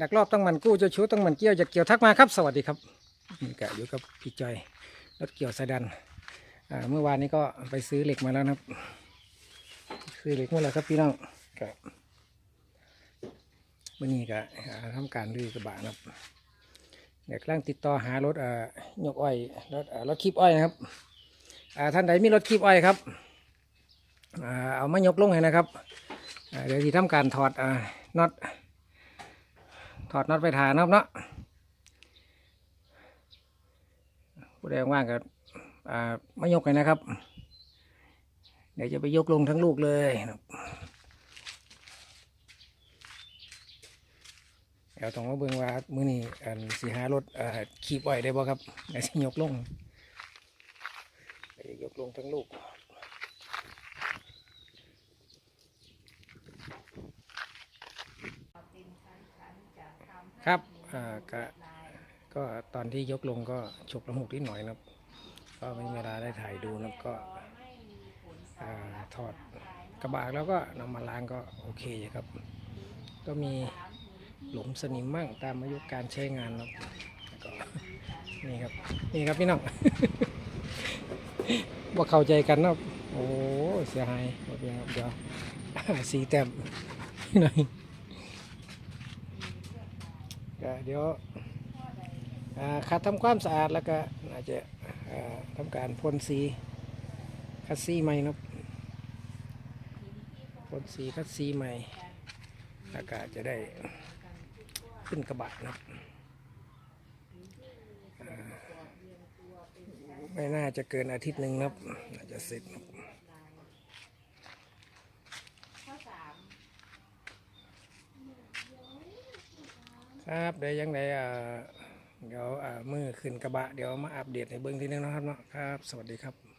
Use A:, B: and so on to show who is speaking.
A: ดักรอบต้องมันกู้เจ้าชู้ต้องมันเกี่ยวจะเกี่ยวทักมาครับ สวัสดีครับนี่กะอยู่กับพี่จอยรถเกี่ยวสายดันเมื่อวานนี้ก็ไปซื้อเหล็กมาแล้วครับ ซื้อเหล็กมาแล้วครับพี่น้องกับวันนี้ก็อ่าทำการรื้อกระบะนะครับเดี๋ยวกำลังติดต่อหารถอ่ายกอ้อยรถรถคีบอ้อยนะครับอ่าท่านใดมีรถคีบอ้อยครับอ่าเอามายกลงให้นะครับเดี๋ยวที่ทำการถอดอ่าน็อต ถอดน็อตไปทานะครับเนาะผู้ใดว่างก็อ่ามายกเลยนะครับ เดี๋ยวจะไปยกลงทั้งลูกเลยเดี๋ยวต้องมาเบิ่งว่ามื้อนี้อันสีหารถขีบไว้ได้บ่ครับเดี๋ยวสิยกลงเดี๋ยวยกลงทั้งลูก ครับอ่าก็ก็ตอนที่ยกลงก็ฉกละหุกนิดหน่อยนะครับ ก็ไม่มีเวลาได้ถ่ายดูนะครับก็อ่าถอดกระบะแล้วก็นำมาล้างก็โอเคอยู่ครับ ก็มีหลุมสนิมมั่งตามอายุการใช้งานนะครับก็นี่ครับนี่ครับพี่น้อง ว่าเข้าใจกันนะโอ้เสียหายหมดเลยครับเดี๋ยวสีแต้มหน่อย ก็เดี๋ยวขัดทำความสะอาดแล้วก็อาจจะทำการพ่นสีคัดสีใหม่นะพ่นสีคัดสีใหม่แล้วก็จะได้ขึ้นกระบะนะไม่น่าจะเกินอาทิตย์หนึ่งนะครับน่าจะเสร็จนะ ครับเดี๋ยวยังไงอ่าเดี๋ยวอ่ามือขึ้นกระบะเดี๋ยวมาอัปเดตในเบื้องที่นึงนะครับเนาะครับ สวัสดีครับ